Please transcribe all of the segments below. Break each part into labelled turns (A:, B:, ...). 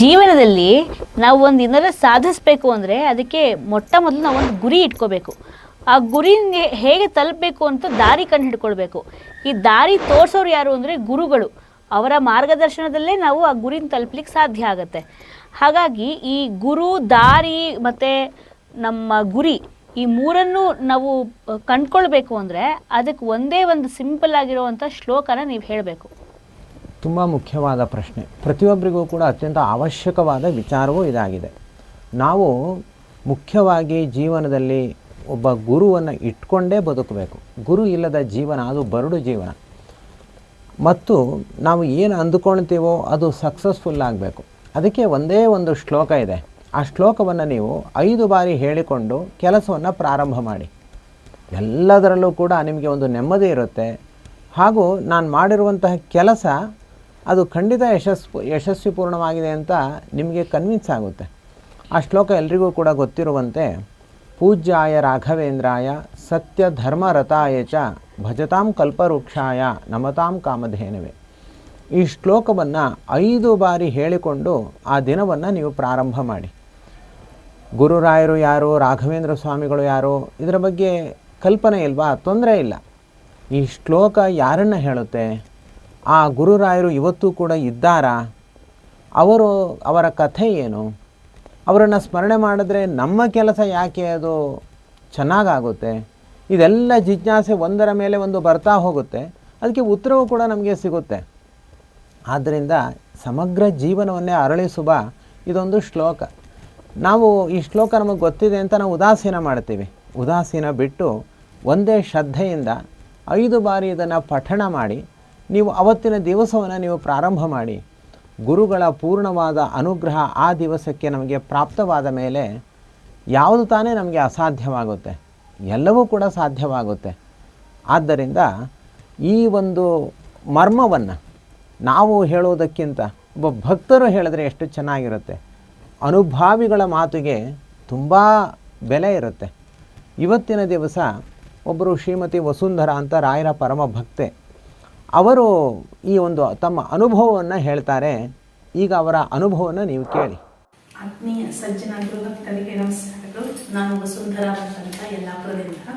A: ಜೀವನದಲ್ಲಿ ನಾವು ಒಂದು ಏನಾರ ಸಾಧಿಸಬೇಕು ಅಂದರೆ ಅದಕ್ಕೆ ಮೊಟ್ಟ ಮೊದಲು ನಾವು ಒಂದು ಗುರಿ ಇಟ್ಕೋಬೇಕು. ಆ ಗುರಿ ಹೇಗೆ ತಲುಪಬೇಕು ಅಂತ ದಾರಿ ಕಂಡು ಹಿಡ್ಕೊಳ್ಬೇಕು ಈ ದಾರಿ ತೋರಿಸೋರು ಯಾರು ಅಂದರೆ ಗುರುಗಳು. ಅವರ ಮಾರ್ಗದರ್ಶನದಲ್ಲೇ ನಾವು ಆ ಗುರಿನ ತಲುಪಲಿಕ್ಕೆ ಸಾಧ್ಯ ಆಗುತ್ತೆ. ಹಾಗಾಗಿ ಈ ಗುರು, ದಾರಿ ಮತ್ತು ನಮ್ಮ ಗುರಿ ಈ ಮೂರನ್ನು ನಾವು ಕಂಡ್ಕೊಳ್ಬೇಕು ಅಂದರೆ ಅದಕ್ಕೆ ಒಂದೇ ಒಂದು ಸಿಂಪಲ್ ಆಗಿರುವಂಥ ಶ್ಲೋಕನ ನೀವು ಹೇಳಬೇಕು.
B: ತುಂಬ ಮುಖ್ಯವಾದ ಪ್ರಶ್ನೆ. ಪ್ರತಿಯೊಬ್ಬರಿಗೂ ಕೂಡ ಅತ್ಯಂತ ಅವಶ್ಯಕವಾದ ವಿಚಾರವೂ ಇದಾಗಿದೆ. ನಾವು ಮುಖ್ಯವಾಗಿ ಜೀವನದಲ್ಲಿ ಒಬ್ಬ ಗುರುವನ್ನು ಇಟ್ಕೊಂಡೇ ಬದುಕಬೇಕು. ಗುರು ಇಲ್ಲದ ಜೀವನ, ಅದು ಬರಡು ಜೀವನ. ಮತ್ತು ನಾವು ಏನು ಅಂದುಕೊಳ್ತೀವೋ ಅದು ಸಕ್ಸಸ್ಫುಲ್ ಆಗಬೇಕು. ಅದಕ್ಕೆ ಒಂದೇ ಒಂದು ಶ್ಲೋಕ ಇದೆ. ಆ ಶ್ಲೋಕವನ್ನು ನೀವು ಐದು ಬಾರಿ ಹೇಳಿಕೊಂಡು ಕೆಲಸವನ್ನು ಪ್ರಾರಂಭ ಮಾಡಿ. ಎಲ್ಲದರಲ್ಲೂ ಕೂಡ ನಿಮಗೆ ಒಂದು ನೆಮ್ಮದಿ ಇರುತ್ತೆ. ಹಾಗೂ ನಾನು ಮಾಡಿರುವಂತಹ ಕೆಲಸ ಅದು ಖಂಡಿತ ಯಶಸ್ಸು ಪೂರ್ಣವಾಗಿದೆ ಅಂತ ನಿಮಗೆ ಕನ್ವಿನ್ಸ್ ಆಗುತ್ತೆ. ಆ ಶ್ಲೋಕ ಎಲ್ರಿಗೂ ಕೂಡ ಗೊತ್ತಿರುವಂತೆ, ಪೂಜ್ಯಾಯ ರಾಘವೇಂದ್ರಾಯ ಸತ್ಯ ಧರ್ಮರತಾಯ ಚ ಭಜತಾಂ ಕಲ್ಪವೃಕ್ಷಾಯ ನಮತಾಂ ಕಾಮಧೇನವೇ. ಈ ಶ್ಲೋಕವನ್ನು ಐದು ಬಾರಿ ಹೇಳಿಕೊಂಡು ಆ ದಿನವನ್ನು ನೀವು ಪ್ರಾರಂಭ ಮಾಡಿ. ಗುರುರಾಯರು ಯಾರು, ರಾಘವೇಂದ್ರ ಸ್ವಾಮಿಗಳು ಯಾರು, ಇದರ ಬಗ್ಗೆ ಕಲ್ಪನೆ ಇಲ್ವಾ? ತೊಂದರೆ ಇಲ್ಲ. ಈ ಶ್ಲೋಕ ಯಾರನ್ನು ಹೇಳುತ್ತೆ? ಆ ಗುರುರಾಯರು ಇವತ್ತು ಕೂಡ ಇದ್ದಾರಾ? ಅವರು, ಅವರ ಕಥೆ ಏನು? ಅವರನ್ನು ಸ್ಮರಣೆ ಮಾಡಿದ್ರೆ ನಮ್ಮ ಕೆಲಸ ಯಾಕೆ ಅದು ಚೆನ್ನಾಗಾಗುತ್ತೆ? ಇದೆಲ್ಲ ಜಿಜ್ಞಾಸೆ ಒಂದರ ಮೇಲೆ ಒಂದು ಬರ್ತಾ ಹೋಗುತ್ತೆ. ಅದಕ್ಕೆ ಉತ್ತರವು ಕೂಡ ನಮಗೆ ಸಿಗುತ್ತೆ. ಆದ್ದರಿಂದ ಸಮಗ್ರ ಜೀವನವನ್ನೇ ಅರಳಿಸುವ ಇದೊಂದು ಶ್ಲೋಕ. ನಾವು ಈ ಶ್ಲೋಕ ನಮಗೆ ಗೊತ್ತಿದೆ ಅಂತ ನಾವು ಉದಾಸೀನ ಮಾಡ್ತೀವಿ. ಉದಾಸೀನ ಬಿಟ್ಟು ಒಂದೇ ಶ್ರದ್ಧೆಯಿಂದ ಐದು ಬಾರಿ ಇದನ್ನು ಪಠಣ ಮಾಡಿ ನೀವು ಅವತ್ತಿನ ದಿವಸವನ್ನು ನೀವು ಪ್ರಾರಂಭ ಮಾಡಿ, ಗುರುಗಳ ಪೂರ್ಣವಾದ ಅನುಗ್ರಹ ಆ ದಿವಸಕ್ಕೆ ನಮಗೆ ಪ್ರಾಪ್ತವಾದ ಮೇಲೆ ಯಾವುದು ತಾನೇ ನಮಗೆ ಅಸಾಧ್ಯವಾಗುತ್ತೆ, ಎಲ್ಲವೂ ಕೂಡ ಸಾಧ್ಯವಾಗುತ್ತೆ. ಆದ್ದರಿಂದ ಈ ಒಂದು ಮರ್ಮವನ್ನು ನಾವು ಹೇಳುವುದಕ್ಕಿಂತ ಒಬ್ಬ ಭಕ್ತರು ಹೇಳಿದ್ರೆ ಎಷ್ಟು ಚೆನ್ನಾಗಿರುತ್ತೆ. ಅನುಭಾವಿಗಳ ಮಾತಿಗೆ ತುಂಬ ಬೆಲೆ ಇರುತ್ತೆ. ಇವತ್ತಿನ ದಿವಸ ಒಬ್ಬರು ಶ್ರೀಮತಿ ವಸುಂಧರ ಅಂತ ರಾಯರ ಪರಮ ಭಕ್ತೆ ಅವರು ಈ ಒಂದು ತಮ್ಮ ಅನುಭವವನ್ನು ಹೇಳ್ತಾರೆ. ಈಗ ಅವರ ಅನುಭವವನ್ನು ನೀವು ಕೇಳಿ.
C: ಆತ್ಮೀಯ ಸಜ್ಜನ ಭಕ್ತರಿಗೆ ನಮಸ್ಕಾರಗಳು. ನಾನು ವಸುಂಧರಾ ಅಂತ ಯಲ್ಲಾಪುರದಿಂದ.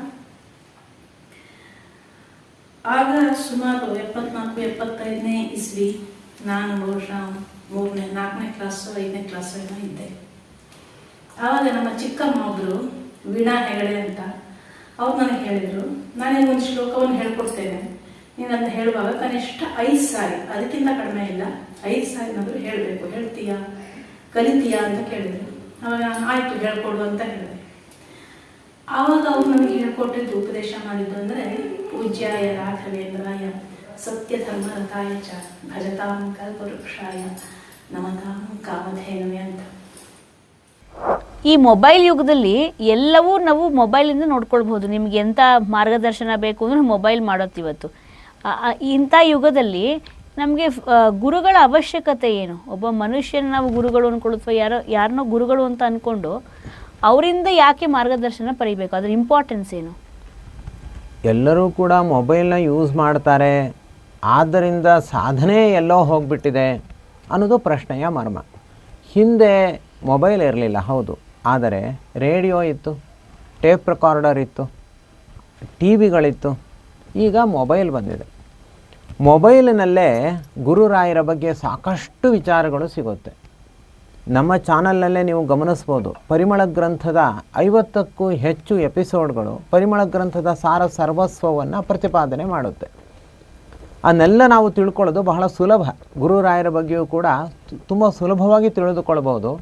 C: ಆಗ ಸುಮಾರು ಎಪ್ಪತ್ನಾಲ್ಕು, ಎಪ್ಪತ್ತೈದನೇ ಇಸ್ವಿ ನಾನು ಬಹುಶಃ ಮೂರನೇ, ನಾಲ್ಕನೇ ಕ್ಲಾಸು ಐದನೇ ಕ್ಲಾಸ್ ಏನೋ ಇದ್ದೆ. ಆವಾಗ ನಮ್ಮ ಚಿಕ್ಕಮ್ಮ ಒಬ್ಬರು ವೀಣಾ ಹೆಗಡೆ ಅಂತ, ಅವ್ರು ನನಗೆ ಹೇಳಿದ್ರು ನಾನೇ ಒಂದು ಶ್ಲೋಕವನ್ನು ಹೇಳ್ಕೊಡ್ತೇನೆ. ನೀನು ಅದನ್ನ ಹೇಳುವಾಗ ಕನಿಷ್ಠ ಐದು ಸಾರಿ, ಅದಕ್ಕಿಂತ ಕಡಿಮೆ ಇಲ್ಲ, ಐದು ಸಾರಿ ನಾದರೂ ಹೇಳಬೇಕು. ಹೇಳ್ತೀಯಾ? ಕಲಿತೀಯಾ ಅಂತ ಕೇಳಿದ್ರು ಅವಾಗ ಆಯಿತು, ಹೇಳ್ಕೊಡು ಅಂತ ಹೇಳಿದೆ. ಆವಾಗ ಅವ್ರು ನನಗೆ ಹೇಳ್ಕೊಟ್ಟಿದ್ದು ಉಪದೇಶ ಮಾಡಿದ್ದು ಅಂದರೆ, ಪೂಜ್ಯಾಯ ರಾಘವೇಂದ್ರಾಯ ಸತ್ಯ ಧರ್ಮ ರಥಾಯ ಚ ಭಜತಾಂ ಕಲ್ಪವೃಕ್ಷಾಯ ನಮತಾಂ ಕಾಮಧೇನವೇ ಅಂತ.
A: ಈ ಮೊಬೈಲ್ ಯುಗದಲ್ಲಿ ಎಲ್ಲವೂ ನಾವು ಮೊಬೈಲಿಂದ ನೋಡ್ಕೊಳ್ಬಹುದು. ನಿಮ್ಗೆ ಎಂಥ ಮಾರ್ಗದರ್ಶನ ಬೇಕು ಅಂದ್ರೆ ಮೊಬೈಲ್ ಮಾಡೋತ್ತಿವತ್ತು ಇಂಥ ಯುಗದಲ್ಲಿ ನಮಗೆ ಗುರುಗಳ ಅವಶ್ಯಕತೆ ಏನು? ಒಬ್ಬ ಮನುಷ್ಯನ ನಾವು ಗುರುಗಳು ಅಂದ್ಕೊಳ್ತವ ಯಾರೋ ಯಾರನ್ನೋ ಗುರುಗಳು ಅಂತ ಅಂದ್ಕೊಂಡು ಅವರಿಂದ ಯಾಕೆ ಮಾರ್ಗದರ್ಶನ ಪಡಿಬೇಕು? ಅದರ ಇಂಪಾರ್ಟೆನ್ಸ್ ಏನು?
B: ಎಲ್ಲರೂ ಕೂಡ ಮೊಬೈಲ್ನ ಯೂಸ್ ಮಾಡ್ತಾರೆ. ಆದ್ದರಿಂದ ಸಾಧನೆ ಎಲ್ಲೋ ಹೋಗಿಬಿಟ್ಟಿದೆ ಅನ್ನೋದು ಪ್ರಶ್ನೆಯ ಮರ್ಮ. ಹಿಂದೆ ಮೊಬೈಲ್ ಇರಲಿಲ್ಲ, ಹೌದು. ಆದರೆ ರೇಡಿಯೋ ಇತ್ತು, ಟೇಪ್ ರೆಕಾರ್ಡರ್ ಇತ್ತು ಟಿ ವಿಗಳಿತ್ತು ಈಗ ಮೊಬೈಲ್ ಬಂದಿದೆ. ಮೊಬೈಲಿನಲ್ಲೇ ಗುರುರಾಯರ ಬಗ್ಗೆ ಸಾಕಷ್ಟು ವಿಚಾರಗಳು ಸಿಗುತ್ತೆ. ನಮ್ಮ ಚಾನಲ್ನಲ್ಲೇ ನೀವು ಗಮನಿಸ್ಬೋದು. ಪರಿಮಳ ಗ್ರಂಥದ ಐವತ್ತಕ್ಕೂ ಹೆಚ್ಚು ಎಪಿಸೋಡ್ಗಳು ಪರಿಮಳ ಗ್ರಂಥದ ಸಾರ ಸರ್ವಸ್ವವನ್ನು ಪ್ರತಿಪಾದನೆ ಮಾಡುತ್ತೆ. ಅದನ್ನೆಲ್ಲ ನಾವು ತಿಳ್ಕೊಳ್ಳೋದು ಬಹಳ ಸುಲಭ. ಗುರುರಾಯರ ಬಗ್ಗೆಯೂ ಕೂಡ ತುಂಬ ಸುಲಭವಾಗಿ ತಿಳಿದುಕೊಳ್ಬೋದು.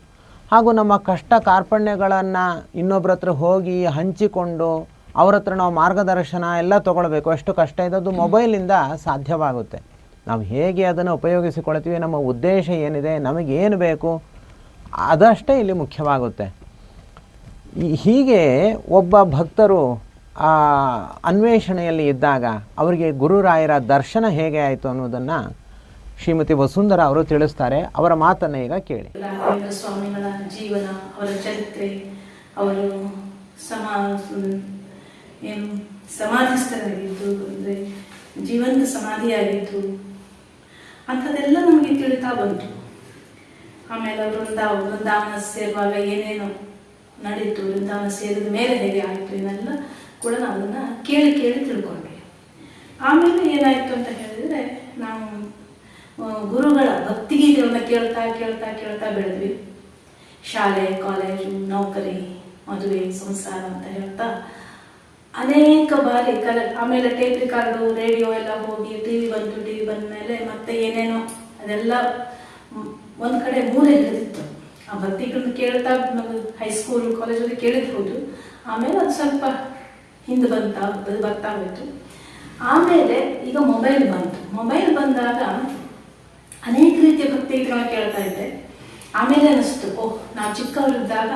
B: ಹಾಗೂ ನಮ್ಮ ಕಷ್ಟ ಕಾರ್ಪಣ್ಯಗಳನ್ನು ಇನ್ನೊಬ್ಬರ ಹತ್ರ ಹೋಗಿ ಹಂಚಿಕೊಂಡು ಅವ್ರ ಹತ್ರ ನಾವು ಮಾರ್ಗದರ್ಶನ ಎಲ್ಲ ತೊಗೊಳ್ಬೇಕು. ಎಷ್ಟು ಕಷ್ಟ ಇದ್ದದ್ದು ಮೊಬೈಲಿಂದ ಸಾಧ್ಯವಾಗುತ್ತೆ. ನಾವು ಹೇಗೆ ಅದನ್ನು ಉಪಯೋಗಿಸಿಕೊಳ್ತೀವಿ, ನಮ್ಮ ಉದ್ದೇಶ ಏನಿದೆ ನಮಗೇನು ಬೇಕು, ಅದಷ್ಟೇ ಇಲ್ಲಿ ಮುಖ್ಯವಾಗುತ್ತೆ. ಹೀಗೆ ಒಬ್ಬ ಭಕ್ತರು ಅನ್ವೇಷಣೆಯಲ್ಲಿ ಇದ್ದಾಗ ಅವರಿಗೆ ಗುರುರಾಯರ ದರ್ಶನ ಹೇಗೆ ಆಯಿತು ಅನ್ನೋದನ್ನು ಶ್ರೀಮತಿ ವಸುಂಧರ ಅವರು ತಿಳಿಸ್ತಾರೆ. ಅವರ ಮಾತನ್ನು ಈಗ ಕೇಳಿ.
C: ಸ್ವಾಮಿಗಳ ಜೀವನ, ಅವರ ಚರಿತ್ರೆ, ಅವರು ಸಮಾ ಏನು ಸಮಾಧಿಸ್ಥರಾಗಿದ್ದು, ಅಂದರೆ ಜೀವಂತ ಸಮಾಧಿಯಾಗಿದ್ದು, ಅಂಥದ್ದೆಲ್ಲ ನಮಗೆ ತಿಳಿತಾ ಬಂತು. ಆಮೇಲೆ ವೃಂದಾವ, ವೃಂದಾವನ ಸೇರುವಾಗ ಏನೇನು ನಡೀತು, ವೃಂದಾವನ ಸೇರಿದ ಮೇಲೆ ಹೇಗೆ ಆಯಿತು, ಇದೆಲ್ಲ ಕೂಡ ನಾವು ಅದನ್ನು ಕೇಳಿ ಕೇಳಿ ತಿಳ್ಕೊಂಡ್ವಿ. ಆಮೇಲೆ ಏನಾಯಿತು ಅಂತ ಹೇಳಿದರೆ, ನಾವು ಗುರುಗಳ ಭಕ್ತಿಗೀತೆಗಳನ್ನ ಕೇಳ್ತಾ ಕೇಳ್ತಾ ಕೇಳ್ತಾ ಬೆಳೆದ್ವಿ. ಶಾಲೆ, ಕಾಲೇಜು, ನೌಕರಿ, ಮದುವೆ, ಸಂಸಾರ ಅಂತ ಹೇಳ್ತಾ ಅನೇಕ ಬಾರಿ ಕಲ ಆಮೇಲೆ ಟೇಪ್ ರಿಕಾರ್ಡು ರೇಡಿಯೋ ಎಲ್ಲ ಹೋಗಿ ಟಿ ವಿ ಬಂತು ಟಿ ವಿ ಬಂದ ಮೇಲೆ ಮತ್ತೆ ಏನೇನೋ ಅದೆಲ್ಲ ಒಂದು ಕಡೆ ಮೂಲೆ ಹಿಡಿದಿತ್ತು ಆ ಭಕ್ತಿಗಳನ್ನ ಕೇಳ್ತಾ ಹೈಸ್ಕೂಲ್ ಕಾಲೇಜಲ್ಲಿ ಕೇಳಿರ್ಬೋದು. ಆಮೇಲೆ ಅದು ಸ್ವಲ್ಪ ಹಿಂದೆ ಬಂತ ಬರ್ತಾ ಹೋಯ್ತು. ಆಮೇಲೆ ಈಗ ಮೊಬೈಲ್ ಬಂತು. ಮೊಬೈಲ್ ಬಂದಾಗ ಅನೇಕ ರೀತಿಯ ಭಕ್ತಿಗಳನ್ನ ಕೇಳ್ತಾ ಇದ್ದೆ. ಆಮೇಲೆ ಅನಿಸ್ತು, ಓಹ್ ನಾವು ಚಿಕ್ಕವರಿದ್ದಾಗ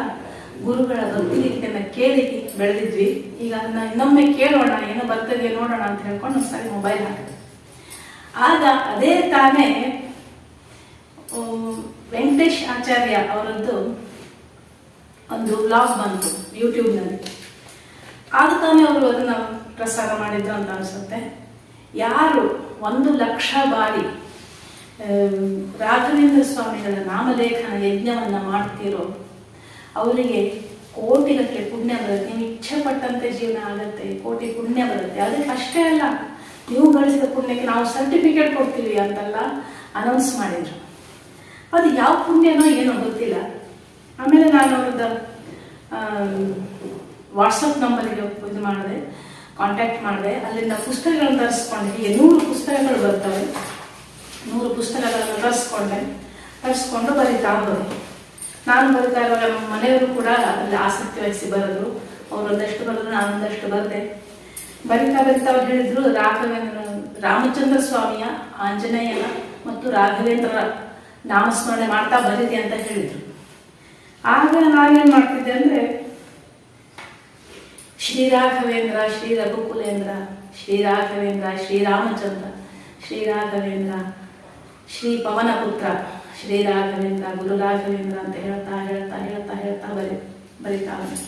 C: ಗುರುಗಳ ಭಕ್ತಿಗೀತೆಯನ್ನ ಕೇಳಿ ಬೆಳೆದಿದ್ವಿ. ಈಗ ಅದನ್ನ ಇನ್ನೊಮ್ಮೆ ಕೇಳೋಣ, ಏನೋ ಬರ್ತದೆ ನೋಡೋಣ ಅಂತ ಹೇಳ್ಕೊಂಡು ಒಂದ್ಸರಿ ಮೊಬೈಲ್ ಹಾಕಿದೆ ಆಗ ಅದೇ ತಾನೇ ವೆಂಕಟೇಶ್ ಆಚಾರ್ಯ ಅವರದ್ದು ಒಂದು ಬ್ಲಾಗ್ ಬಂತು ಯೂಟ್ಯೂಬ್ನಲ್ಲಿ. ಆಗ ತಾನೇ ಅವರು ಅದನ್ನ ಪ್ರಸಾರ ಮಾಡಿದ್ರು ಅಂತ ಅನಿಸುತ್ತೆ. ಯಾರು ಒಂದು ಲಕ್ಷ ಬಾರಿ ರಾಘವೇಂದ್ರ ಸ್ವಾಮಿಗಳ ನಾಮಲೇಖನ ಯಜ್ಞವನ್ನ ಮಾಡ್ತೀರೋ ಅವರಿಗೆ ಕೋಟಿಗಟ್ಟಲೆ ಪುಣ್ಯ ಬರುತ್ತೆ. ನೀವು ಇಚ್ಛೆ ಪಟ್ಟಂತೆ ಜೀವನ ಆಗುತ್ತೆ, ಕೋಟಿ ಪುಣ್ಯ ಬರುತ್ತೆ. ಅದಕ್ಕೆ ಅಷ್ಟೇ ಅಲ್ಲ. ನೀವು ಗಳಿಸಿದ ಪುಣ್ಯಕ್ಕೆ ನಾವು ಸರ್ಟಿಫಿಕೇಟ್ ಕೊಡ್ತೀವಿ ಅಂತೆಲ್ಲ ಅನೌನ್ಸ್ ಮಾಡಿದ್ರು. ಅದು ಯಾವ ಪುಣ್ಯನೋ ಏನೋ ಗೊತ್ತಿಲ್ಲ. ಆಮೇಲೆ ನಾನು ಅವ್ರದ್ದು ವಾಟ್ಸಪ್ ನಂಬರಿಗೆ ಇದು ಮಾಡಿದೆ ಕಾಂಟ್ಯಾಕ್ಟ್ ಮಾಡಿದೆ. ಅಲ್ಲಿಂದ ಪುಸ್ತಕಗಳನ್ನು ತರಿಸ್ಕೊಂಡೆ. ನೂರು ಪುಸ್ತಕಗಳು ಬರ್ತವೆ. ನೂರು ಪುಸ್ತಕಗಳನ್ನು ತರಿಸ್ಕೊಂಡೆ. ತರಿಸ್ಕೊಂಡು ಬರೀತಾ ಹೋದೆ. ನಾನು ಬರಿತಾ ಇರುವಾಗ ನಮ್ಮ ಮನೆಯವರು ಕೂಡ ಅದರಲ್ಲಿ ಆಸಕ್ತಿ ವಹಿಸಿ ಬರೆದ್ರು ಅವ್ರು ಒಂದಷ್ಟು ಬರೆದ್ರು ನಾನು ಒಂದಷ್ಟು ಬರೆದೆ. ಬರಿತಾ ಬರಿತಾ ಅವ್ರು ಹೇಳಿದ್ರು, ರಾಘವೇಂದ್ರ, ರಾಮಚಂದ್ರ ಸ್ವಾಮಿಯ ಆಂಜನೇಯನ ಮತ್ತು ರಾಘವೇಂದ್ರರ ನಾಮಸ್ಮರಣೆ ಮಾಡ್ತಾ ಬರೀರಿ ಅಂತ ಹೇಳಿದ್ರು. ಆಗ ನಾನೇನ್ ಮಾಡ್ತಿದ್ದೆ ಅಂದ್ರೆ, ಶ್ರೀ ರಾಘವೇಂದ್ರ, ಶ್ರೀ ರಘುಕುಲೇಂದ್ರ, ಶ್ರೀ ರಾಘವೇಂದ್ರ, ಶ್ರೀ ರಾಮಚಂದ್ರ, ಶ್ರೀ ರಾಘವೇಂದ್ರ, ಶ್ರೀ ಪವನಪುತ್ರ. ಶ್ರೀ ರಾಘವೇಂದ್ರ ಗುರು ರಾಘವೇಂದ್ರ ಅಂತ ಹೇಳ್ತಾ ಹೇಳ್ತಾ ಹೇಳ್ತಾ ಹೇಳ್ತಾ ಬರೀ ಬರಿತಾ ಬಂದೆ.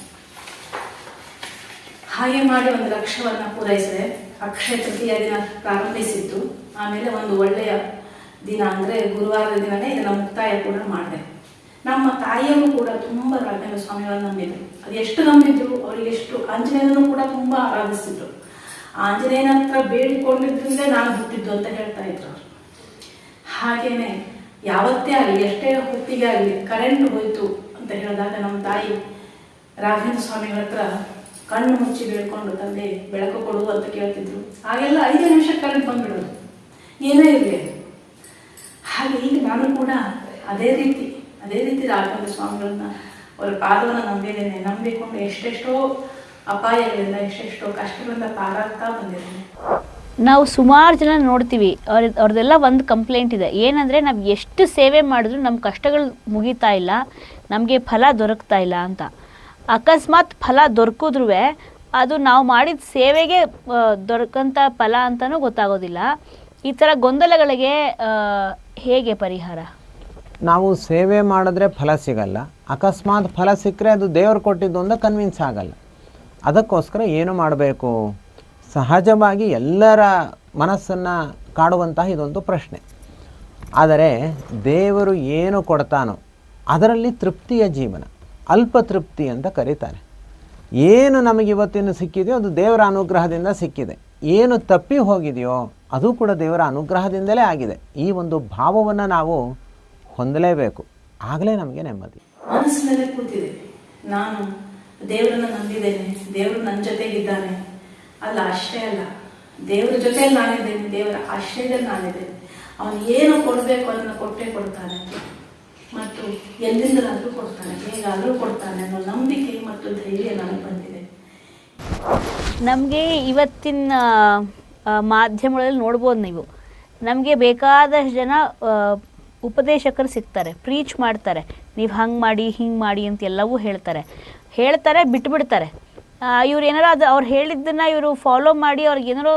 C: ಹಾಗೆ ಮಾಡಿ ಒಂದು ಲಕ್ಷವನ್ನ ಪೂರೈಸಿದೆ ಅಕ್ಷಯ ತೃತೀಯ ದಿನ ಪ್ರಾರಂಭಿಸಿದ್ದು, ಆಮೇಲೆ ಒಂದು ಒಳ್ಳೆಯ ದಿನ ಅಂದರೆ ಗುರುವಾರದ ದಿನನೇ ಇದನ್ನ ಮುಕ್ತಾಯ ಕೂಡ ಮಾಡಿದೆ. ನಮ್ಮ ತಾಯಿಯವರು ಕೂಡ ತುಂಬಾ ರಾಘವೇಂದ್ರ ಸ್ವಾಮಿಗಳನ್ನು ನಂಬಿದ್ರು. ಅದು ಎಷ್ಟು ನಂಬಿದ್ರು, ಅವರಿಗೆ ಎಷ್ಟು ಆಂಜನೇಯನನ್ನು ಕೂಡ ತುಂಬಾ ಆರಾಧಿಸಿದ್ರು. ಆಂಜನೇಯನ ಹತ್ರ ಬೇಡಿಕೊಂಡಿದ್ರಿಂದ ನಾನು ಹುಟ್ಟಿದ್ದು ಅಂತ ಹೇಳ್ತಾ ಇದ್ರು ಅವರು. ಹಾಗೇನೆ ಯಾವತ್ತೇ ಆಗಲಿ, ಎಷ್ಟೇ ಹೊತ್ತಿಗೆ ಆಗಲಿ ಕರೆಂಟ್ ಹೋಯ್ತು ಅಂತ ಹೇಳಿದಾಗ ನಮ್ಮ ತಾಯಿ ರಾಘವೇಂದ್ರ ಸ್ವಾಮಿಗಳ ಹತ್ರ ಕಣ್ಣು ಮುಚ್ಚಿ ಬೇಡ್ಕೊಂಡು ತಂದೆ ಬೆಳಕು ಕೊಡು ಅಂತ ಕೇಳ್ತಿದ್ರು. ಹಾಗೆಲ್ಲ ಐದು ನಿಮಿಷ ಕರೆಂಟ್ ಬಂದ್ಬಿಡೋದು. ಏನೇ ಇರಲಿ. ಹಾಗೆ ಈಗ ನಾನು ಕೂಡ ಅದೇ ರೀತಿ ಅದೇ ರೀತಿ ರಾಘವೇಂದ್ರ ಸ್ವಾಮಿಗಳನ್ನ ಅವರ ಪಾದವನ್ನು ನಂಬಿದ್ದೇನೆ. ನಂಬಿಕೊಂಡು ಎಷ್ಟೆಷ್ಟೋ ಅಪಾಯಗಳಿಂದ, ಎಷ್ಟೆಷ್ಟೋ ಕಷ್ಟಗಳಿಂದ ಪಾರಾಗ್ತಾ ಬಂದಿದ್ದೇನೆ.
A: ನಾವು ಸುಮಾರು ಜನ ನೋಡ್ತೀವಿ, ಅವ್ರ ಅವ್ರದ್ದೆಲ್ಲ ಒಂದು ಕಂಪ್ಲೇಂಟ್ ಇದೆ. ಏನಂದರೆ ನಾವು ಎಷ್ಟು ಸೇವೆ ಮಾಡಿದ್ರು ನಮ್ಮ ಕಷ್ಟಗಳು ಮುಗಿತಾ ಇಲ್ಲ, ನಮಗೆ ಫಲ ದೊರಕ್ತಾ ಇಲ್ಲ ಅಂತ. ಅಕಸ್ಮಾತ್ ಫಲ ದೊರಕಿದ್ರೂ ಅದು ನಾವು ಮಾಡಿದ ಸೇವೆಗೆ ದೊರಕಂಥ ಫಲ ಅಂತಲೂ ಗೊತ್ತಾಗೋದಿಲ್ಲ. ಈ ಥರ ಗೊಂದಲಗಳಿಗೆ ಹೇಗೆ ಪರಿಹಾರ?
B: ನಾವು ಸೇವೆ ಮಾಡಿದ್ರೆ ಫಲ ಸಿಗಲ್ಲ, ಅಕಸ್ಮಾತ್ ಫಲ ಸಿಕ್ಕರೆ ಅದು ದೇವರು ಕೊಟ್ಟಿದ್ದು ಅಂತ ಕನ್ವಿನ್ಸ್ ಆಗಲ್ಲ. ಅದಕ್ಕೋಸ್ಕರ ಏನು ಮಾಡಬೇಕು? ಸಹಜವಾಗಿ ಎಲ್ಲರ ಮನಸ್ಸನ್ನು ಕಾಡುವಂತಹ ಇದೊಂದು ಪ್ರಶ್ನೆ. ಆದರೆ ದೇವರು ಏನು ಕೊಡ್ತಾನೋ ಅದರಲ್ಲಿ ತೃಪ್ತಿಯ ಜೀವನ, ಅಲ್ಪ ತೃಪ್ತಿ ಅಂತ ಕರೀತಾರೆ. ಏನು ನಮಗೆ ಇವತ್ತಿನ ಸಿಕ್ಕಿದೆಯೋ ಅದು ದೇವರ ಅನುಗ್ರಹದಿಂದ ಸಿಕ್ಕಿದೆ. ಏನು ತಪ್ಪಿ ಹೋಗಿದೆಯೋ ಅದು ಕೂಡ ದೇವರ ಅನುಗ್ರಹದಿಂದಲೇ ಆಗಿದೆ. ಈ ಒಂದು ಭಾವವನ್ನು ನಾವು ಹೊಂದಲೇಬೇಕು. ಆಗಲೇ ನಮಗೆ ನೆಮ್ಮದಿ.
C: ಮನಸ್ಸಿನಲ್ಲೇ ಕೂತಿದೆ. ನಾನು ದೇವರನ್ನ ನಂಬಿದ್ದೇನೆ, ದೇವರು ನನ್ನ ಜೊತೆಗಿದ್ದಾನೆ. ಅಲ್ಲ ಅಷ್ಟೇ ಅಲ್ಲ. ದೇವರ ಜೊತೆಯಲ್ಲಿ ನಾನಿದ್ದೇನೆ, ದೇವರ ಆಶ್ರಯದಲ್ಲಿ ನಾನಿದ್ದೇನೆ. ಅವನು ಏನು ಕೊಡಬೇಕು ಅದನ್ನು ಕೊಟ್ಟೇ ಕೊಡ್ತಾನೆ. ಮತ್ತು ಎಲ್ಲಿಂದಲಾದರೂ ಕೊಡ್ತಾನೆ, ಹೇಗಾದರೂ ಕೊಡ್ತಾನೆ ಅನ್ನೋ ನಂಬಿಕೆ ಮತ್ತು ಧೈರ್ಯ ನನಗೆ ಬಂದಿದೆ.
A: ನಮಗೆ ಇವತ್ತಿನ ಮಾಧ್ಯಮಗಳಲ್ಲಿ ನೋಡ್ಬೋದು ನೀವು. ನಮಗೆ ಬೇಕಾದಷ್ಟು ಜನ ಉಪದೇಶಕರು ಸಿಗ್ತಾರೆ ಪ್ರೀಚ್ ಮಾಡ್ತಾರೆ. ನೀವು ಹಂಗೆ ಮಾಡಿ, ಹಿಂಗೆ ಮಾಡಿ ಅಂತ ಎಲ್ಲವೂ ಹೇಳ್ತಾರೆ. ಹೇಳ್ತಾರೆ, ಬಿಟ್ಬಿಡ್ತಾರೆ. ಇವ್ರು ಏನಾರು ಅದು ಅವ್ರು ಹೇಳಿದ್ದನ್ನು ಇವರು ಫಾಲೋ ಮಾಡಿ ಅವ್ರಿಗೆ ಏನಾರು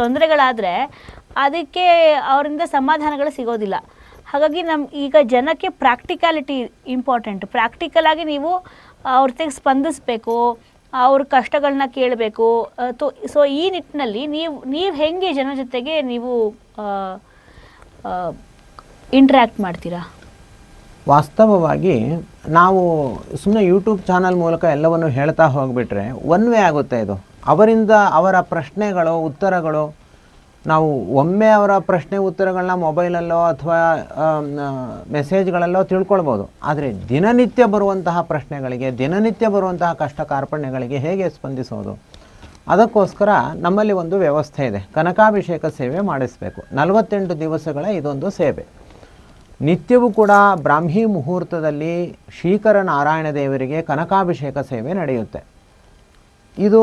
A: ತೊಂದರೆಗಳಾದ್ರೆ ಅದಕ್ಕೆ ಅವರಿಂದ ಸಮಾಧಾನಗಳು ಸಿಗೋದಿಲ್ಲ. ಹಾಗಾಗಿ ನಮ್ಮ ಈಗ ಜನಕ್ಕೆ ಪ್ರಾಕ್ಟಿಕಾಲಿಟಿ ಇಂಪಾರ್ಟೆಂಟ್ ಪ್ರಾಕ್ಟಿಕಲಾಗಿ ನೀವು ಅವ್ರ ತೆಗೆ ಸ್ಪಂದಿಸಬೇಕು, ಅವ್ರ ಕಷ್ಟಗಳನ್ನ ಕೇಳಬೇಕು ಸೊ ಈ ನಿಟ್ಟಿನಲ್ಲಿ ನೀವು ನೀವು ಹೆಂಗೆ ಜನ ಜೊತೆಗೆ ನೀವು ಇಂಟ್ರ್ಯಾಕ್ಟ್ ಮಾಡ್ತೀರಾ?
B: ವಾಸ್ತವವಾಗಿ ನಾವು ಸುಮ್ಮನೆ ಯೂಟ್ಯೂಬ್ ಚಾನಲ್ ಮೂಲಕ ಎಲ್ಲವನ್ನು ಹೇಳ್ತಾ ಹೋಗಿಬಿಟ್ರೆ ಒನ್ ವೇ ಆಗುತ್ತೆ ಇದು. ಅವರಿಂದ ಅವರ ಪ್ರಶ್ನೆಗಳು, ಉತ್ತರಗಳು, ನಾವು ಒಮ್ಮೆ ಅವರ ಪ್ರಶ್ನೆ, ಉತ್ತರಗಳನ್ನ ಮೊಬೈಲಲ್ಲೋ ಅಥವಾ ಮೆಸೇಜ್ಗಳಲ್ಲೋ ತಿಳ್ಕೊಳ್ಬೋದು. ಆದರೆ ದಿನನಿತ್ಯ ಬರುವಂತಹ ಪ್ರಶ್ನೆಗಳಿಗೆ, ದಿನನಿತ್ಯ ಬರುವಂತಹ ಕಷ್ಟ ಕಾರ್ಪಣ್ಯಗಳಿಗೆ ಹೇಗೆ ಸ್ಪಂದಿಸೋದು? ಅದಕ್ಕೋಸ್ಕರ ನಮ್ಮಲ್ಲಿ ಒಂದು ವ್ಯವಸ್ಥೆ ಇದೆ. ಕನಕಾಭಿಷೇಕ ಸೇವೆ ಮಾಡಿಸಬೇಕು. ನಲವತ್ತೆಂಟು ದಿವಸಗಳ ಇದೊಂದು ಸೇವೆ. ನಿತ್ಯವೂ ಕೂಡ ಬ್ರಾಹ್ಮಿ ಮುಹೂರ್ತದಲ್ಲಿ ಶ್ರೀಕರ ನಾರಾಯಣ ದೇವರಿಗೆ ಕನಕಾಭಿಷೇಕ ಸೇವೆ ನಡೆಯುತ್ತೆ. ಇದು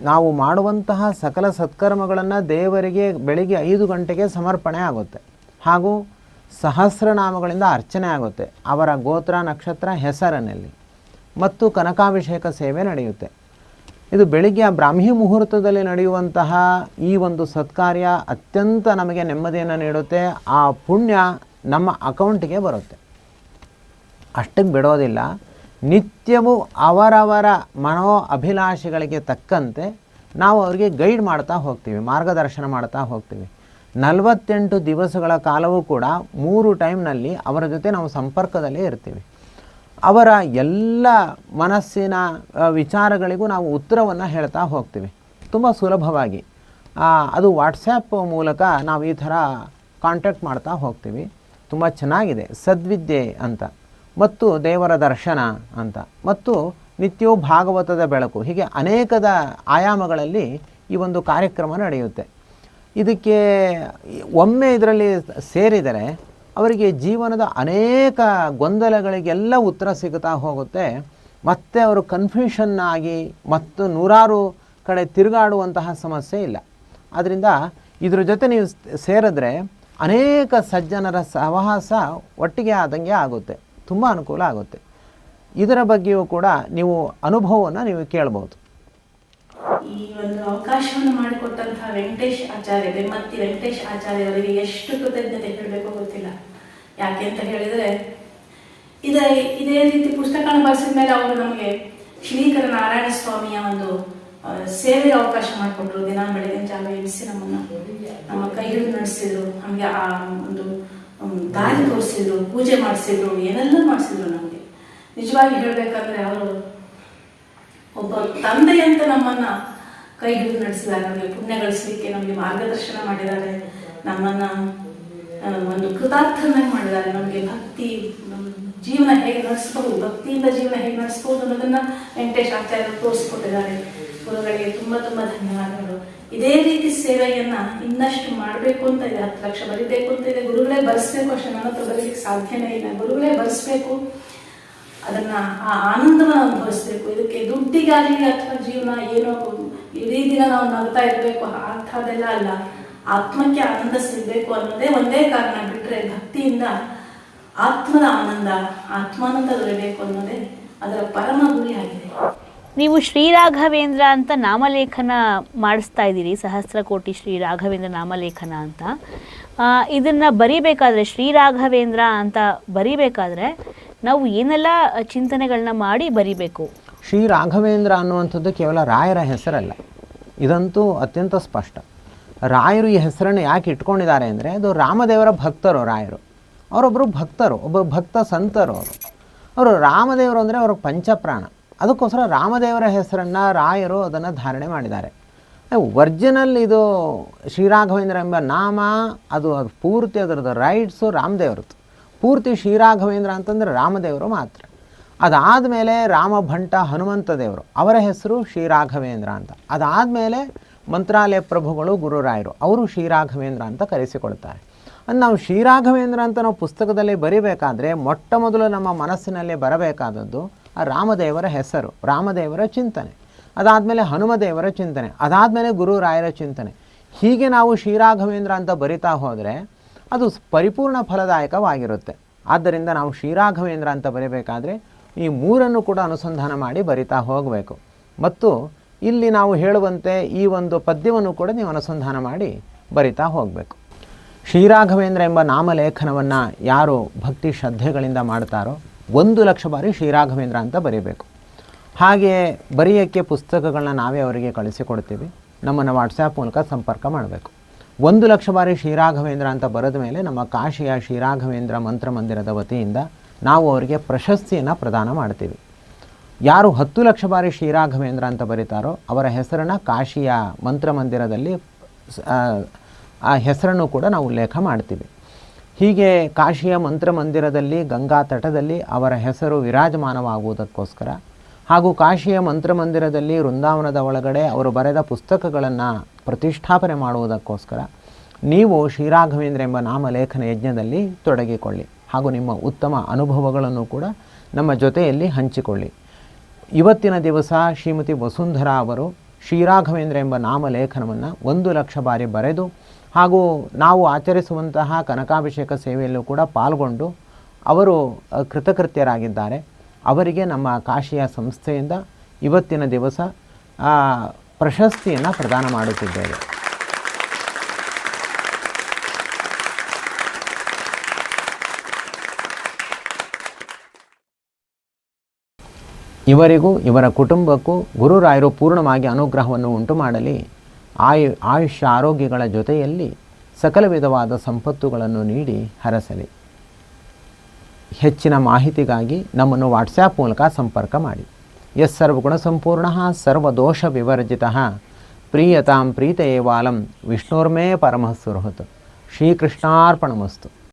B: ನಾವು ಮಾಡುವಂತಹ ಸಕಲ ಸತ್ಕರ್ಮಗಳನ್ನು ದೇವರಿಗೆ ಬೆಳಿಗ್ಗೆ ಐದು ಗಂಟೆಗೆ ಸಮರ್ಪಣೆ ಆಗುತ್ತೆ. ಹಾಗೂ ಸಹಸ್ರನಾಮಗಳಿಂದ ಅರ್ಚನೆ ಆಗುತ್ತೆ ಅವರ ಗೋತ್ರ, ನಕ್ಷತ್ರ, ಹೆಸರಿನಲ್ಲಿ. ಮತ್ತು ಕನಕಾಭಿಷೇಕ ಸೇವೆ ನಡೆಯುತ್ತೆ. ಇದು ಬೆಳಿಗ್ಗೆ ಆ ಬ್ರಾಹ್ಮಿ ಮುಹೂರ್ತದಲ್ಲಿ ನಡೆಯುವಂತಹ ಈ ಒಂದು ಸತ್ಕಾರ್ಯ ಅತ್ಯಂತ ನಮಗೆ ನೆಮ್ಮದಿಯನ್ನು ನೀಡುತ್ತೆ. ಆ ಪುಣ್ಯ ನಮ್ಮ ಅಕೌಂಟಿಗೆ ಬರುತ್ತೆ. ಅಷ್ಟಕ್ಕೆ ಬಿಡೋದಿಲ್ಲ. ನಿತ್ಯವೂ ಅವರವರ ಮನೋ ಅಭಿಲಾಷೆಗಳಿಗೆ ತಕ್ಕಂತೆ ನಾವು ಅವರಿಗೆ ಗೈಡ್ ಮಾಡ್ತಾ ಹೋಗ್ತೀವಿ, ಮಾರ್ಗದರ್ಶನ ಮಾಡ್ತಾ ಹೋಗ್ತೀವಿ. ನಲವತ್ತೆಂಟು ದಿವಸಗಳ ಕಾಲವೂ ಕೂಡ ಮೂರು ಟೈಮ್ನಲ್ಲಿ ಅವರ ಜೊತೆ ನಾವು ಸಂಪರ್ಕದಲ್ಲೇ ಇರ್ತೀವಿ. ಅವರ ಎಲ್ಲ ಮನಸ್ಸಿನ ವಿಚಾರಗಳಿಗೂ ನಾವು ಉತ್ತರವನ್ನು ಹೇಳ್ತಾ ಹೋಗ್ತೀವಿ. ತುಂಬ ಸುಲಭವಾಗಿ. ಅದು ವಾಟ್ಸ್ಯಾಪ್ ಮೂಲಕ ನಾವು ಈ ಥರ ಕಾಂಟ್ಯಾಕ್ಟ್ ಮಾಡ್ತಾ ಹೋಗ್ತೀವಿ. ತುಂಬ ಚೆನ್ನಾಗಿದೆ. ಸದ್ವಿದ್ಯೆ ಅಂತ. ಮತ್ತು ದೇವರ ದರ್ಶನ ಅಂತ. ಮತ್ತು ನಿತ್ಯವೂ ಭಾಗವತದ ಬೆಳಕು. ಹೀಗೆ ಅನೇಕದ ಆಯಾಮಗಳಲ್ಲಿ ಈ ಒಂದು ಕಾರ್ಯಕ್ರಮ ನಡೆಯುತ್ತೆ. ಇದಕ್ಕೆ ಒಮ್ಮೆ ಇದರಲ್ಲಿ ಸೇರಿದರೆ ಅವರಿಗೆ ಜೀವನದ ಅನೇಕ ಗೊಂದಲಗಳಿಗೆಲ್ಲ ಉತ್ತರ ಸಿಗುತ್ತಾ ಹೋಗುತ್ತೆ. ಮತ್ತೆ ಅವರು ಕನ್ಫ್ಯೂಷನ್ ಆಗಿ ಮತ್ತು ನೂರಾರು ಕಡೆ ತಿರುಗಾಡುವಂತಹ ಸಮಸ್ಯೆ ಇಲ್ಲ. ಆದ್ದರಿಂದ ಇದ್ರ ಜೊತೆ ನೀವು ಸೇರಿದ್ರೆ ಅನೇಕ ಸಜ್ಜನರ ಸಹವಾಸ ಒಟ್ಟಿಗೆ ಆದಂಗೆ ಆಗುತ್ತೆ. ತುಂಬ ಅನುಕೂಲ ಆಗುತ್ತೆ. ಇದರ ಬಗ್ಗೆಯೂ ಕೂಡ ನೀವು ಅನುಭವವನ್ನು ನೀವು ಕೇಳಬಹುದು
C: ಈ ಒಂದು ಅವಕಾಶವನ್ನು ಮಾಡಿಕೊಟ್ಟಂತಹ ವೆಂಕಟೇಶ್ ಆಚಾರ್ಯ ಮತ್ತೆ ವೆಂಕಟೇಶ್ ಆಚಾರ್ಯವರಿಗೆ ಎಷ್ಟು ಕೃತಜ್ಞತೆ ಹೇಳಬೇಕು ಗೊತ್ತಿಲ್ಲ. ಯಾಕೆ ಅಂತ ಹೇಳಿದ್ರೆ, ಇದೇ ಇದೇ ರೀತಿ ಪುಸ್ತಕ ಬರೆಸಿದ ಮೇಲೆ ಅವರು ನಮಗೆ ಶ್ರೀಕರ ನಾರಾಯಣ ಸ್ವಾಮಿಯ ಒಂದು ಆ, ಸೇವೆಗೆ ಅವಕಾಶ ಮಾಡಿಕೊಟ್ರು ದಿನ ಬೆಳಗಿನ ಜಾವ ಎಣಿಸಿ ನಮ್ಮನ್ನ ನಮ್ಮ ಕೈ ಹಿಡಿದು ನಡೆಸಿದ್ರು ನಮಗೆ ಆ ಒಂದು ದಾರಿ ತೋರಿಸಿದ್ರು ಪೂಜೆ ಮಾಡಿಸಿದ್ರು ಏನೆಲ್ಲ ಮಾಡಿಸಿದ್ರು ನಮಗೆ. ನಿಜವಾಗಿ ಹೇಳಬೇಕಂದ್ರೆ ಅವರು ಒಬ್ಬ ತಂದೆ ಅಂತ ನಮ್ಮನ್ನ ಕೈ ಹಿಡಿದು ನಡೆಸಿದ್ದಾರೆ ನಮಗೆ ಪುಣ್ಯ ಗಳಿಸಲಿಕ್ಕೆ ನಮಗೆ ಮಾರ್ಗದರ್ಶನ ಮಾಡಿದ್ದಾರೆ. ನಮ್ಮನ್ನ ಒಂದು ಕೃತಾರ್ಥನಾಗಿ ಮಾಡಿದ್ದಾರೆ. ನಮಗೆ ಭಕ್ತಿ ಜೀವನ ಹೇಗೆ ನಡೆಸ್ಬೋದು ಭಕ್ತಿಯಿಂದ ಜೀವನ ಹೇಗೆ ನಡೆಸ್ಬೋದು ಅನ್ನೋದನ್ನ ವೆಂಕಟೇಶ್ ಆಚಾರ್ಯರು ತೋರಿಸ್ಕೊಟ್ಟಿದ್ದಾರೆ. ಗುರುಗಳಿಗೆ ತುಂಬ ತುಂಬ ಧನ್ಯವಾದಗಳು. ಇದೇ ರೀತಿ ಸೇವೆಯನ್ನ ಇನ್ನಷ್ಟು ಮಾಡಬೇಕು ಅಂತ ಇದೆ, ಹತ್ತು ಲಕ್ಷ ಬರಿಬೇಕು ಅಂತ ಇದೆ. ಗುರುಗಳೇ ಬರೆಸ್ಬೇಕು ಅಷ್ಟೇ, ನನ್ನ ಹತ್ರ ಸಾಧ್ಯನೇ ಇಲ್ಲ. ಗುರುಗಳೇ ಬರೆಸ್ಬೇಕು. ಅದನ್ನ ಆ ಆನಂದವನ್ನು ಅನುಭವಿಸ್ಬೇಕು. ಇದಕ್ಕೆ ದುಡ್ಡಿಗಾಗಲಿ ಅಥವಾ ಜೀವನ ಏನೋ ಇಡೀ ದಿನ ನಾವು ನಗ್ತಾ ಇರಬೇಕು ಅಂಥದ್ದೆಲ್ಲ ಅಲ್ಲ. ಆತ್ಮಕ್ಕೆ ಆನಂದ ಸಿಗಬೇಕು ಅನ್ನೋದೇ ಒಂದೇ ಕಾರಣ ಬಿಟ್ಟರೆ ಭಕ್ತಿಯಿಂದ ಆತ್ಮದ ಆನಂದ, ಆತ್ಮಾನಂದ ದೊರೆಯಬೇಕು ಅನ್ನೋದೇ ಅದರ ಪರಮ ಗುರಿ ಆಗಿದೆ
A: ನೀವು ಶ್ರೀ ರಾಘವೇಂದ್ರ ಅಂತ ನಾಮಲೇಖನ ಮಾಡಿಸ್ತಾ ಇದ್ದೀರಿ ಸಹಸ್ರಕೋಟಿ ಶ್ರೀ ರಾಘವೇಂದ್ರ ನಾಮಲೇಖನ ಅಂತ. ಇದನ್ನು ಶ್ರೀ ರಾಘವೇಂದ್ರ ಅಂತ ಬರಿಬೇಕಾದ್ರೆ ನಾವು ಏನೆಲ್ಲ ಚಿಂತನೆಗಳನ್ನ ಮಾಡಿ ಬರಿಬೇಕು?
B: ಶ್ರೀ ರಾಘವೇಂದ್ರ ಅನ್ನುವಂಥದ್ದು ಕೇವಲ ರಾಯರ ಹೆಸರಲ್ಲ, ಇದಂತೂ ಅತ್ಯಂತ ಸ್ಪಷ್ಟ. ರಾಯರು ಈ ಹೆಸರನ್ನು ಯಾಕೆ ಇಟ್ಕೊಂಡಿದ್ದಾರೆ ಅಂದರೆ, ಅದು ರಾಮದೇವರ ಭಕ್ತರು ರಾಯರು. ಅವರೊಬ್ಬರು ಭಕ್ತರು, ಒಬ್ಬ ಭಕ್ತ ಸಂತರು ಅವರು. ಅವರು ರಾಮದೇವರು ಅಂದರೆ ಅವರು ಪಂಚಪ್ರಾಣ. ಅದಕ್ಕೋಸ್ಕರ ರಾಮದೇವರ ಹೆಸರನ್ನು ರಾಯರು ಅದನ್ನು ಧಾರಣೆ ಮಾಡಿದ್ದಾರೆ. ಒರ್ಜಿನಲ್ ಇದು ಶ್ರೀರಾಘವೇಂದ್ರ ಎಂಬ ನಾಮ, ಅದು ಅದು ಪೂರ್ತಿ ಅದರದ್ದು ರೈಟ್ಸು ರಾಮದೇವ್ರದ್ದು. ಪೂರ್ತಿ ಶ್ರೀರಾಘವೇಂದ್ರ ಅಂತಂದರೆ ರಾಮದೇವರು ಮಾತ್ರ. ಅದಾದ ಮೇಲೆ ರಾಮಭಂಟ ಹನುಮಂತ ದೇವರು, ಅವರ ಹೆಸರು ಶ್ರೀರಾಘವೇಂದ್ರ ಅಂತ. ಅದಾದ ಮೇಲೆ ಮಂತ್ರಾಲಯ ಪ್ರಭುಗಳು ಗುರುರಾಯರು ಅವರು ಶ್ರೀರಾಘವೇಂದ್ರ ಅಂತ ಕರೆಸಿಕೊಳ್ತಾರೆ. ಅದು ನಾವು ಶ್ರೀರಾಘವೇಂದ್ರ ಅಂತ ನಾವು ಪುಸ್ತಕದಲ್ಲಿ ಬರಿಬೇಕಾದ್ರೆ ಮೊಟ್ಟ ಮೊದಲು ನಮ್ಮ ಮನಸ್ಸಿನಲ್ಲಿ ಬರಬೇಕಾದದ್ದು ಆ ರಾಮದೇವರ ಹೆಸರು, ರಾಮದೇವರ ಚಿಂತನೆ. ಅದಾದಮೇಲೆ ಹನುಮದೇವರ ಚಿಂತನೆ, ಅದಾದಮೇಲೆ ಗುರುರಾಯರ ಚಿಂತನೆ. ಹೀಗೆ ನಾವು ಶ್ರೀರಾಘವೇಂದ್ರ ಅಂತ ಬರಿತಾ ಹೋದರೆ ಅದು ಪರಿಪೂರ್ಣ ಫಲದಾಯಕವಾಗಿರುತ್ತೆ. ಆದ್ದರಿಂದ ನಾವು ಶ್ರೀರಾಘವೇಂದ್ರ ಅಂತ ಬರೀಬೇಕಾದ್ರೆ ಈ ಮೂರನ್ನು ಕೂಡ ಅನುಸಂಧಾನ ಮಾಡಿ ಬರಿತಾ ಹೋಗಬೇಕು. ಮತ್ತು ಇಲ್ಲಿ ನಾವು ಹೇಳುವಂತೆ ಈ ಒಂದು ಪದ್ಯವನ್ನು ಕೂಡ ನೀವು ಅನುಸಂಧಾನ ಮಾಡಿ ಬರಿತಾ ಹೋಗಬೇಕು. ಶ್ರೀರಾಘವೇಂದ್ರ ಎಂಬ ನಾಮಲೇಖನವನ್ನು ಯಾರು ಭಕ್ತಿ ಶ್ರದ್ಧೆಗಳಿಂದ ಮಾಡ್ತಾರೋ ಒಂದು ಲಕ್ಷ ಬಾರಿ ಶ್ರೀರಾಘವೇಂದ್ರ ಅಂತ ಬರೀಬೇಕು. ಹಾಗೆ ಬರೆಯೋಕ್ಕೆ ಪುಸ್ತಕಗಳನ್ನ ನಾವೇ ಅವರಿಗೆ ಕಳಿಸಿಕೊಡ್ತೀವಿ. ನಮ್ಮನ್ನು ವಾಟ್ಸ್ಯಾಪ್ ಮೂಲಕ ಸಂಪರ್ಕ ಮಾಡಬೇಕು. ಒಂದು ಲಕ್ಷ ಬಾರಿ ಶ್ರೀರಾಘವೇಂದ್ರ ಅಂತ ಬರೆದ ಮೇಲೆ ನಮ್ಮ ಕಾಶಿಯ ಶ್ರೀರಾಘವೇಂದ್ರ ಮಂತ್ರ ಮಂದಿರದ ವತಿಯಿಂದ ನಾವು ಅವರಿಗೆ ಪ್ರಶಸ್ತಿಯನ್ನು ಪ್ರದಾನ ಮಾಡ್ತೀವಿ. ಯಾರು ಹತ್ತು ಲಕ್ಷ ಬಾರಿ ಶ್ರೀರಾಘವೇಂದ್ರ ಅಂತ ಬರೀತಾರೋ ಅವರ ಹೆಸರನ್ನು ಕಾಶಿಯ ಮಂತ್ರಮಂದಿರದಲ್ಲಿ ಮಂದಿರದಲ್ಲಿ ಆ, ಆ ಹೆಸರನ್ನು ಕೂಡ ನಾವು ಉಲ್ಲೇಖ ಮಾಡ್ತೀವಿ. ಹೀಗೆ ಕಾಶಿಯ ಮಂತ್ರಮಂದಿರದಲ್ಲಿ, ಗಂಗಾ ತಟದಲ್ಲಿ ಅವರ ಹೆಸರು ವಿರಾಜಮಾನವಾಗುವುದಕ್ಕೋಸ್ಕರ ಹಾಗೂ ಕಾಶಿಯ ಮಂತ್ರಮಂದಿರದಲ್ಲಿ ವೃಂದಾವನದ ಒಳಗಡೆ ಅವರು ಬರೆದ ಪುಸ್ತಕಗಳನ್ನು ಪ್ರತಿಷ್ಠಾಪನೆ ಮಾಡುವುದಕ್ಕೋಸ್ಕರ ನೀವು ಶ್ರೀರಾಘವೇಂದ್ರ ಎಂಬ ನಾಮಲೇಖನ ಯಜ್ಞದಲ್ಲಿ ತೊಡಗಿಕೊಳ್ಳಿ ಹಾಗೂ ನಿಮ್ಮ ಉತ್ತಮ ಅನುಭವಗಳನ್ನು ಕೂಡ ನಮ್ಮ ಜೊತೆಯಲ್ಲಿ ಹಂಚಿಕೊಳ್ಳಿ. ಇವತ್ತಿನ ದಿವಸ ಶ್ರೀಮತಿ ವಸುಂಧರಾ ಅವರು ಶ್ರೀರಾಘವೇಂದ್ರ ಎಂಬ ನಾಮಲೇಖನವನ್ನು ಒಂದು ಲಕ್ಷ ಬಾರಿ ಬರೆದು ಹಾಗೂ ನಾವು ಆಚರಿಸುವಂತಹ ಕನಕಾಭಿಷೇಕ ಸೇವೆಯಲ್ಲೂ ಕೂಡ ಪಾಲ್ಗೊಂಡು ಅವರು ಕೃತಕೃತ್ಯರಾಗಿದ್ದಾರೆ. ಅವರಿಗೆ ನಮ್ಮ ಕಾಶಿಯ ಸಂಸ್ಥೆಯಿಂದ ಇವತ್ತಿನ ದಿವಸ ಪ್ರಶಸ್ತಿಯನ್ನು ಪ್ರದಾನ ಮಾಡುತ್ತಿದ್ದೇವೆ. ಇವರಿಗೂ, ಇವರ ಕುಟುಂಬಕ್ಕೂ ಗುರುರಾಯರು ಪೂರ್ಣವಾಗಿ ಅನುಗ್ರಹವನ್ನು ಉಂಟು ಮಾಡಲಿ ಆಯು, ಆಯುಷ್ಯ ಆರೋಗ್ಯಗಳ ಜೊತೆಯಲ್ಲಿ ಸಕಲ ವಿಧವಾದ ಸಂಪತ್ತುಗಳನ್ನು ನೀಡಿ ಹರಸಲಿ. ಹೆಚ್ಚಿನ ಮಾಹಿತಿಗಾಗಿ ನಮ್ಮನ್ನು ವಾಟ್ಸ್ಯಾಪ್ ಮೂಲಕ ಸಂಪರ್ಕ ಮಾಡಿ. ಎಸ್ ಸರ್ವಗುಣ ಸಂಪೂರ್ಣ ಸರ್ವದೋಷ ವಿವರ್ಜಿತ. ಪ್ರೀಯತಾಂ ಪ್ರೀತ ಏವಾಲಂ ವಿಷ್ಣುರ್ಮೇ ಪರಮಃ ಶ್ರೀಕೃಷ್ಣಾರ್ಪಣಮಸ್ತು.